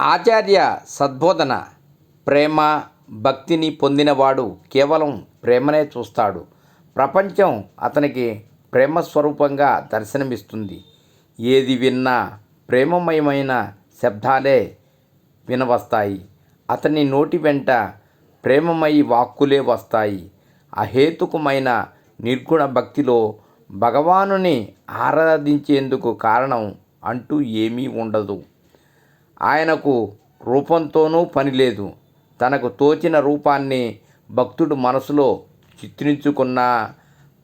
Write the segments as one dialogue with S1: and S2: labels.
S1: ఆచార్య సద్బోధన ప్రేమ భక్తిని పొందినవాడు కేవలం ప్రేమనే చూస్తాడు. ప్రపంచం అతనికి ప్రేమ స్వరూపంగా దర్శనమిస్తుంది. ఏది విన్నా ప్రేమమయమైన శబ్దాలే వినవస్తాయి. అతని నోటి వెంట ప్రేమమయి వాక్కులే వస్తాయి. అహేతుకమైన నిర్గుణ భక్తిలో భగవానుని ఆరాధించేందుకు కారణం అంటూ ఏమీ ఉండదు. ఆయనకు రూపంతోనూ పని లేదు. తనకు తోచిన రూపాన్ని భక్తుడు మనసులో చిత్రించుకున్నా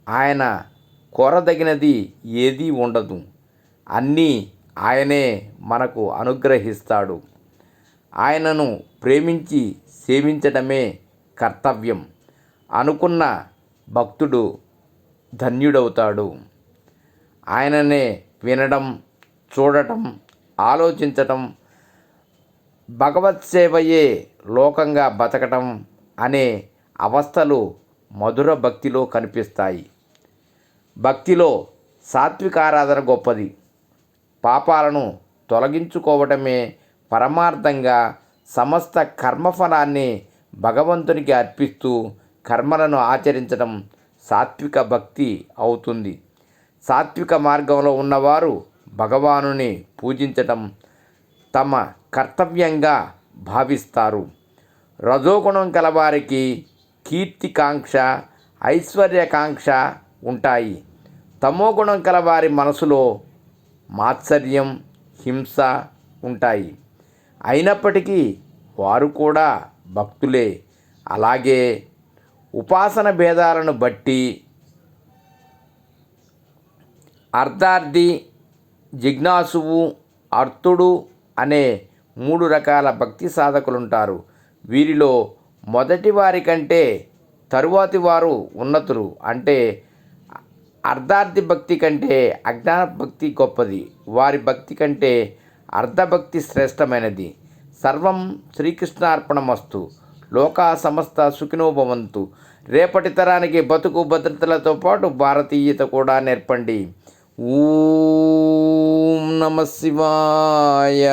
S1: ఆయన కోరదగినది ఏదీ ఉండదు. అన్నీ ఆయనే మనకు అనుగ్రహిస్తాడు. ఆయనను ప్రేమించి సేవించడమే కర్తవ్యం. అనుకున్న భక్తుడు ధన్యుడవుతాడు. ఆయననే వినడం చూడటం ఆలోచించటం భగవత్ సేవయే లోకంగా బతకటం అనే అవస్థలు మధుర భక్తిలో కనిపిస్తాయి. భక్తిలో సాత్విక ఆరాధన గొప్పది. పాపాలను తొలగించుకోవటమే పరమార్థంగా సమస్త కర్మఫలాన్ని భగవంతునికి అర్పిస్తూ కర్మలను ఆచరించడం సాత్విక భక్తి అవుతుంది. సాత్విక మార్గంలో ఉన్నవారు భగవానుని పూజించటం తమ కర్తవ్యంగా భావిస్తారు. రజోగుణం కలవారికి కీర్తికాంక్ష ఐశ్వర్యకాంక్ష ఉంటాయి. తమోగుణం కలవారి మనసులో మాత్సర్యం హింస ఉంటాయి. అయినప్పటికీ వారు కూడా భక్తులే. అలాగే ఉపాసన భేదాలను బట్టి అర్ధార్థి జిజ్ఞాసువు అర్థుడు అనే మూడు రకాల భక్తి సాధకులుంటారు. వీరిలో మొదటి వారి కంటే తరువాతి వారు ఉన్నతులు. అంటే అర్ధార్థి భక్తి కంటే అజ్ఞాన భక్తి గొప్పది. వారి భక్తి కంటే అర్ధభక్తి శ్రేష్టమైనది. సర్వం శ్రీకృష్ణార్పణమస్తు. లోకా సమస్త సుఖినోభవంతు. రేపటి తరానికి బతుకు భద్రతలతో పాటు భారతీయత కూడా నేర్పండి. ఊ నమ శివాయ.